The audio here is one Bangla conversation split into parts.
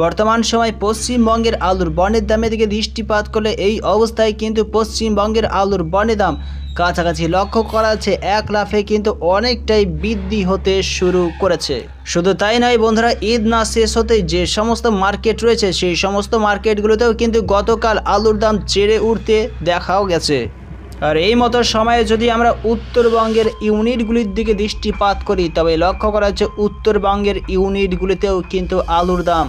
বর্তমান সময় পশ্চিমবঙ্গের আলুর বনের দামের দিকে দৃষ্টিপাত করলে এই অবস্থায় কিন্তু পশ্চিমবঙ্গের আলুর বনের দাম কাছাকাছি লক্ষ্য করা যাচ্ছে, এক লাফে কিন্তু অনেকটাই বৃদ্ধি হতে শুরু করেছে। শুধু তাই নয় বন্ধুরা, ঈদ না শেষ হতে যে সমস্ত মার্কেট রয়েছে, সেই সমস্ত মার্কেটগুলোতেও কিন্তু গতকাল আলুর দাম চেড়ে উঠতে দেখাও গেছে। আর এই মতো সময়ে যদি আমরা উত্তরবঙ্গের ইউনিটগুলির দিকে দৃষ্টিপাত করি, তবে লক্ষ্য করা হচ্ছে উত্তরবঙ্গের ইউনিটগুলিতেও কিন্তু আলুর দাম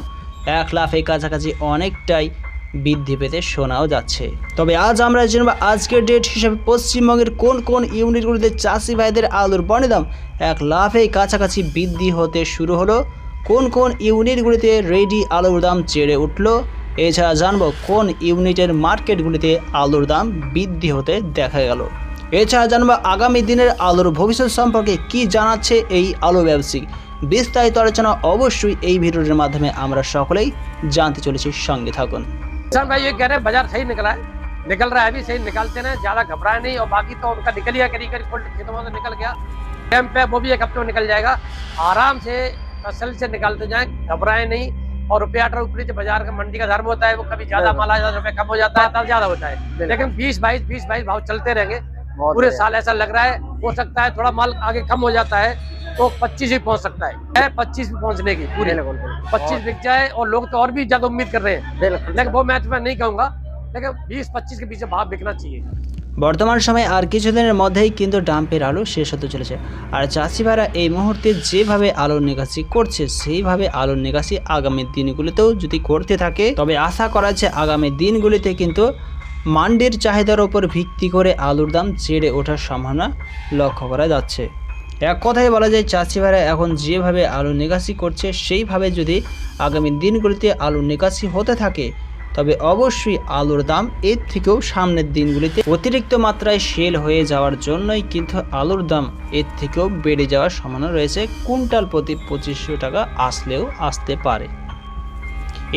এক লাফের কাছাকাছি অনেকটাই বৃদ্ধি পেতে শোনাও যাচ্ছে। তবে আজ আমরা জানব আজকের ডেট হিসাবে পশ্চিমবঙ্গের কোন কোন ইউনিটগুলিতে চাষি ভাইদের আলুর বনে দাম এক লাফের কাছাকাছি বৃদ্ধি হতে শুরু হলো। কোন কোন ইউনিটগুলিতে রেডি আলুর দাম চেড়ে উঠল? এছাড়া জানব কোন ইউনিটের মার্কেটগুলিতে আলুর দাম বৃদ্ধি হতে দেখা গেল। এছাড়া জানব আগামী দিনের আলুর ভবিষ্যৎ সম্পর্কে কি জানাচ্ছে এই আলু ব্যবসায়িক বিস্তারিত আলোচনা অবশ্যই এই ভিডিওটির মাধ্যমে আমরা সকলেই জানতে চলেছি সঙ্গে থাকুন किसान भाई ये कह रहे हैं बाजार सही निकला है निकल रहा है अभी सही निकालते हैं ज्यादा घबराए नहीं और बाकी तो उनका निकल गया करीब करीब कोल्ड खेतों में से निकल गया टाइम पे वो भी एक हफ्ते में निकल जाएगा आराम से फसल से निकालते जाएं घबराए नहीं और रुपया अठारह ऊपरी से बाजार का मंडी का धर्म होता है वो कभी ज्यादा माल आ जाता है रुपये कम हो जाता है तब ज्यादा होता है लेकिन बीस बाईस बीस बाईस भाव चलते रहेंगे पूरे साल ऐसा लग रहा है हो सकता है थोड़ा माल आगे कम हो जाता है तो 25 भी पहुंच सकता है है 25 भी पहुंचने की पूरी 25 बिक जाए और लोग तो और भी ज्यादा उम्मीद कर रहे हैं लेकिन वो मैच मैं नहीं कहूंगा लेकिन 20 25 के पीछे भाव बिकना चाहिए বর্তমান সময়ে আর কিছুদিনের মধ্যেই কিন্তু ডাম্পের আলু শেষ হতে চলেছে আর চাষিভাইরা এই মুহূর্তে যেভাবে আলুর নিকাশি করছে সেইভাবে আলুর নিকাশি আগামী দিনগুলিতেও যদি করতে থাকে তবে আশা করা যাচ্ছে আগামী দিনগুলিতে কিন্তু মান্ডির চাহিদার ওপর ভিত্তি করে আলুর দাম চেড়ে ওঠার সম্ভাবনা লক্ষ্য করা যাচ্ছে এক কথায় বলা যায়, চাষি ভাইরা এখন যেভাবে আলু নিকাশি করছে, সেইভাবে যদি আগামী দিনগুলিতে আলু নিকাশি হতে থাকে, তবে অবশ্যই আলুর দাম এর থেকেও সামনের দিনগুলিতে অতিরিক্ত মাত্রায় সেল হয়ে যাওয়ার জন্যই কিন্তু আলুর দাম এর থেকেও বেড়ে যাওয়ার সম্ভাবনা রয়েছে। কুইন্টাল প্রতি পঁচিশশো টাকা আসলেও আসতে পারে।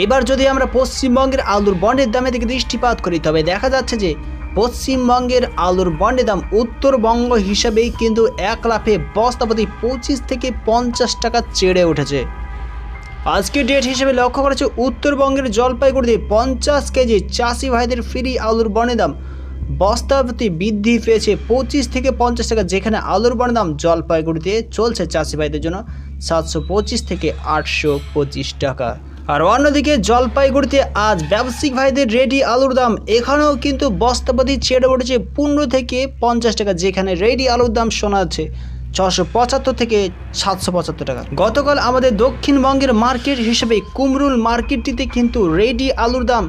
এবার যদি আমরা পশ্চিমবঙ্গের আলুর বন্ডের দামের দিকে দৃষ্টিপাত করি, তবে দেখা যাচ্ছে যে পশ্চিমবঙ্গের আলুর বন্ডের দাম উত্তরবঙ্গ হিসাবেই কিন্তু এক লাফে বস্তাপতি পঁচিশ থেকে পঞ্চাশ টাকা চেড়ে উঠেছে। আজকের ডেট হিসেবে লক্ষ্য করেছে উত্তরবঙ্গের জলপাইগুড়িতে পঞ্চাশ কেজি চাষি ভাইদের ফ্রি আলুর বনের দাম। বস্তাপতি বৃদ্ধি পেয়েছে পঁচিশ থেকে পঞ্চাশ টাকা, যেখানে আলুর বনের দাম জলপাইগুড়িতে চলছে চাষি ভাইদের জন্য সাতশো পঁচিশ থেকে আটশো পঁচিশ টাকা। আর অন্যদিকে জলপাইগুড়িতে আজ ব্যবসায়িক ভাইদের রেডি আলুর দাম। এখানেও কিন্তু বস্তাপতি ছেড়ে উঠেছে পনেরো থেকে পঞ্চাশ টাকা, যেখানে রেডি আলুর দাম শোনা যাচ্ছে ছশো পঁচাত্তর থেকে সাতশো পঁচাত্তর টাকা। গতকাল আমাদের দক্ষিণবঙ্গের মার্কেট হিসেবে কুমরুল মার্কেটটিতে কিন্তু রেডি আলুর দাম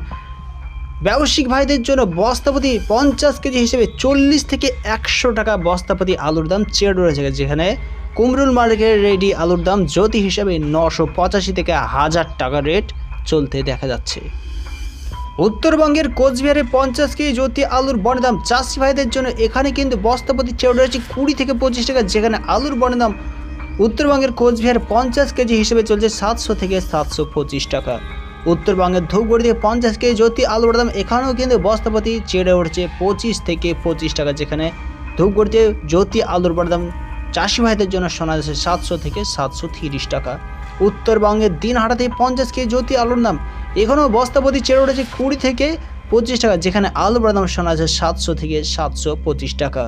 ব্যবসায়িক ভাইদের জন্য বস্তাপতি পঞ্চাশ কেজি হিসেবে চল্লিশ থেকে একশো টাকা বস্তাপতি আলুর দাম চেয়ে রয়েছে। যেখানে কুমরুল মার্কেটের রেডি আলুর দাম জ্যোতি হিসাবে নশো পঁচাশি থেকে হাজার টাকা রেট চলতে দেখা যাচ্ছে। উত্তরবঙ্গের কোচবিহারে পঞ্চাশ কেজি জ্যোতি আলুর বনের দাম চাষি ভাইদের জন্য এখানে কিন্তু বস্তাপতি চেয়ে রয়েছে কুড়ি থেকে পঁচিশ টাকা, যেখানে আলুর বনের দাম উত্তরবঙ্গের কোচবিহার পঞ্চাশ কেজি হিসেবে চলছে সাতশো থেকে সাতশো পঁচিশ টাকা। উত্তরবঙ্গের ধূপগুড়িতে পঞ্চাশ কেজি জ্যোতি আলুর দাম এখানেও কিন্তু বস্তাপতি চেড়ে উঠছে পঁচিশ থেকে পঁচিশ টাকা, যেখানে ধূপগুড়িতে জ্যোতি আলুর দাম চাষি ভাইদের জন্য শোনা যাচ্ছে সাতশো থেকে সাতশো তিরিশ টাকা। উত্তরবঙ্গের দিনহাটাতে পঞ্চাশ কেজি জ্যোতি আলুর দাম এখানেও বস্তাপতি চেড়ে উঠেছে কুড়ি থেকে পঁচিশ টাকা, যেখানে আলুর দাম শোনা যাচ্ছে সাতশো থেকে সাতশো পঁচিশ টাকা।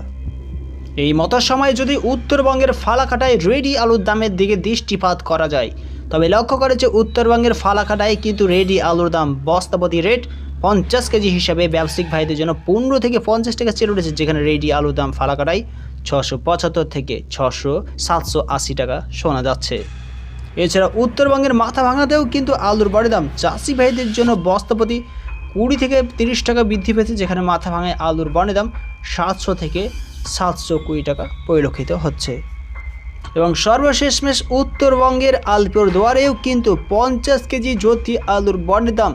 এই মতো সময়ে যদি উত্তরবঙ্গের ফালাকাটায় রেডি আলুর দামের দিকে দৃষ্টিপাত করা যায় তবে লক্ষ্য করেছে উত্তরবঙ্গের ফালাকাটায় কিন্তু রেডি আলুর দাম বস্তাপতি রেট পঞ্চাশ কেজি হিসাবে ব্যবসায়িক ভাইদের জন্য পনেরো থেকে পঞ্চাশ টাকা চেয়ে উঠেছে যেখানে রেডি আলুর দাম ফালাকাটায় ছশো পঁচাত্তর থেকে ছশো সাতশো আশি টাকা শোনা যাচ্ছে। এছাড়া উত্তরবঙ্গের মাথা ভাঙাতেও কিন্তু আলুর বড় দাম চাষি ভাইদের জন্য বস্তাপতি কুড়ি থেকে তিরিশ টাকা বৃদ্ধি পেয়েছে, যেখানে মাথা ভাঙায় আলুর বনে দাম সাতশো থেকে সাতশো কুড়ি টাকা পরিলক্ষিত হচ্ছে। এবং সর্বশেষমেশ উত্তরবঙ্গের আলপুর দুয়ারেও কিন্তু পঞ্চাশ কেজি জ্যোতি আলুর বনের দাম।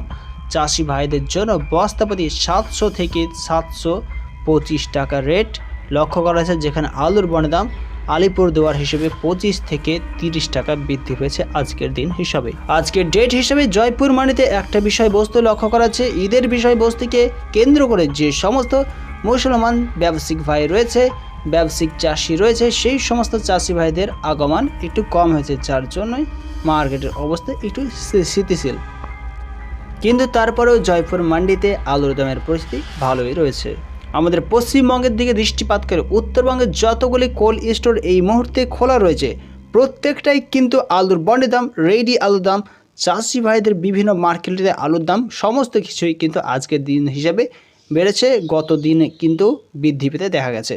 চাষি ভাইদের জন্য বস্তাপতি সাতশো থেকে সাতশো পঁচিশ টাকা রেট। লক্ষ্য করা হয়েছে যেখানে আলুর বনের দাম আলিপুর দুয়ার হিসেবে পঁচিশ থেকে তিরিশ টাকা বৃদ্ধি পেয়েছে আজকের দিন হিসাবে। আজকের ডেট হিসেবে জয়পুর মানিতে একটা বিষয়বস্তু লক্ষ্য করা যাচ্ছে। ঈদের বিষয়বস্তুকে কেন্দ্র করে যে সমস্ত মুসলমান ব্যবসায়িক ভাই রয়েছে ব্যবসায়িক চাষি রয়েছে, সেই সমস্ত চাষি ভাইদের আগমন একটু কম হয়েছে, যার জন্যই মার্কেটের অবস্থা একটু স্থিতিশীল কিন্তু তারপরেও জয়পুর মান্ডিতে আলুর দামের পরিস্থিতি ভালোই রয়েছে। আমাদের পশ্চিমবঙ্গের দিকে দৃষ্টিপাত করে উত্তরবঙ্গের যতগুলি কোল্ড স্টোর এই মুহূর্তে খোলা রয়েছে, প্রত্যেকটাই কিন্তু আলুর বন্ডের দাম, রেডি আলুর দাম, চাষি ভাইদের বিভিন্ন মার্কেটে আলুর দাম, সমস্ত কিছুই কিন্তু আজকের দিন হিসাবে বেড়েছে, গত দিনে কিন্তু বৃদ্ধি পেতে দেখা গেছে।